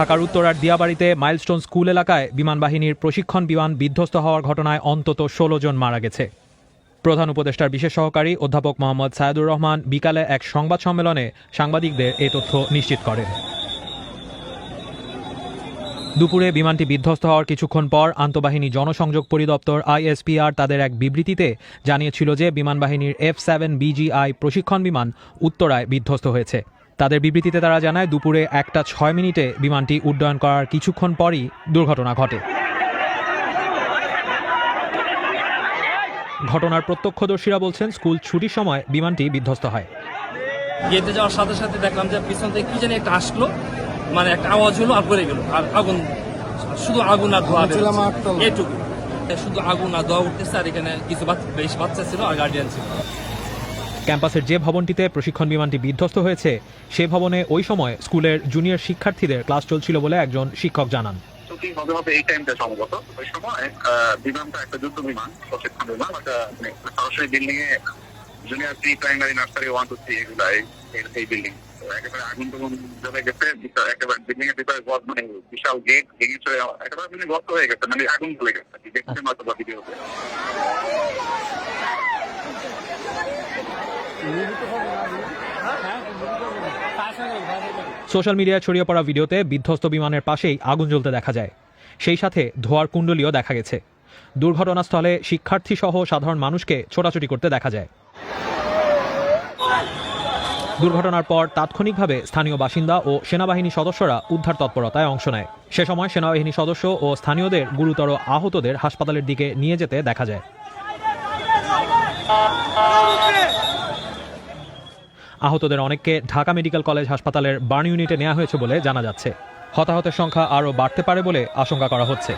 ঢাকার উত্তরার দিয়াবাড়িতে milestone school এলাকায় বিমানবাহিনীর প্রশিক্ষণ বিমান বিধ্বস্ত হওয়ার ঘটনায় অন্তত ষোলো জন মারা গেছে। প্রধান উপদেষ্টার বিশেষ সহকারী অধ্যাপক মোহাম্মদ সায়েদুর রহমান বিকালে এক সংবাদ সম্মেলনে সাংবাদিকদের এই তথ্য নিশ্চিত করেন। দুপুরে বিমানটি বিধ্বস্ত হওয়ার কিছুক্ষণ পর আন্তঃবাহিনী জনসংযোগ পরিদপ্তর আইএসপিআর তাদের এক বিবৃতিতে জানিয়েছিল যে বিমানবাহিনীর এফ সেভেন বিজিআই প্রশিক্ষণ বিমান উত্তরায় বিধ্বস্ত হয়েছে। তাদের বিবৃতিতে তারা জানায় দুপুরে একটা ছয় মিনিটে বিমানটি উড্ডয়ন করার কিছুক্ষণ পরই দুর্ঘটনা ঘটে। ঘটনার প্রত্যক্ষদর্শীরা বলছেন স্কুল ছুটির সময় বিমানটি বিধ্বস্ত হয়। গেটে যাওয়ার সাথে সাথে দেখলাম যে পিছন থেকে কি জানি একটা আসলো মানে একটা আওয়াজ হলো আর পড়ে গেল। আর আগুন শুধু আগুন আর ধোয়া। এটুকু। শুধু আগুন আর ধোয়া উঠতেছে আর এখানে কিছু বাচ্চা বেশ বাচ্চা ছিল আর গার্ডিয়ান ছিল। ক্যাম্পাসের যে ভবনটিতে প্রশিক্ষণ বিমানটি বিধ্বস্ত হয়েছে সে ভবনে ওই সময় স্কুলের জুনিয়র শিক্ষার্থীদের ক্লাস চলছিল বলে একজন শিক্ষক জানান। শুটিং হবে হবে এই টাইমটা সম্ভবত। ওই সময় বিমানটা একটা যুদ্ধ বিমান প্রশিক্ষণ বিমান একটা মানে সরাসরি বিল্ডিং এ junior pre primary nursery one two three এগুলো এই- বিল্ডিং একেবারে আগুন জ্বলে গেছে একেবারে বিল্ডিং এর ভিতরে গদ মানে বিশাল গেট একেবারে মানে গর্ত হয়ে গেছে মানে আগুন চলে গেছে দেখতে হয়তো বা ভিডিওতে সোশ্যাল মিডিয়ায় ছড়িয়ে পড়া ভিডিওতে বিধ্বস্ত বিমানের পাশেই আগুন জ্বলতে দেখা যায়। সেই সাথে ধোয়ার কুণ্ডলীও দেখা গেছে। দুর্ঘটনাস্থলে শিক্ষার্থী সহ সাধারণ মানুষকে ছোটাছুটি করতে দেখা যায়। দুর্ঘটনার পর তাৎক্ষণিকভাবে স্থানীয় বাসিন্দা ও সেনাবাহিনী সদস্যরা উদ্ধার তৎপরতায় অংশ নেয়। সে সময় সেনাবাহিনী সদস্য ও স্থানীয়দের গুরুতর আহতদের হাসপাতালের দিকে নিয়ে যেতে দেখা যায়। আহতদের অনেককে ঢাকা মেডিকেল কলেজ হাসপাতালের বার্ন ইউনিটে নেওয়া হয়েছে বলে জানা যাচ্ছে। হতাহতের সংখ্যা আরও বাড়তে পারে বলে আশঙ্কা করা হচ্ছে।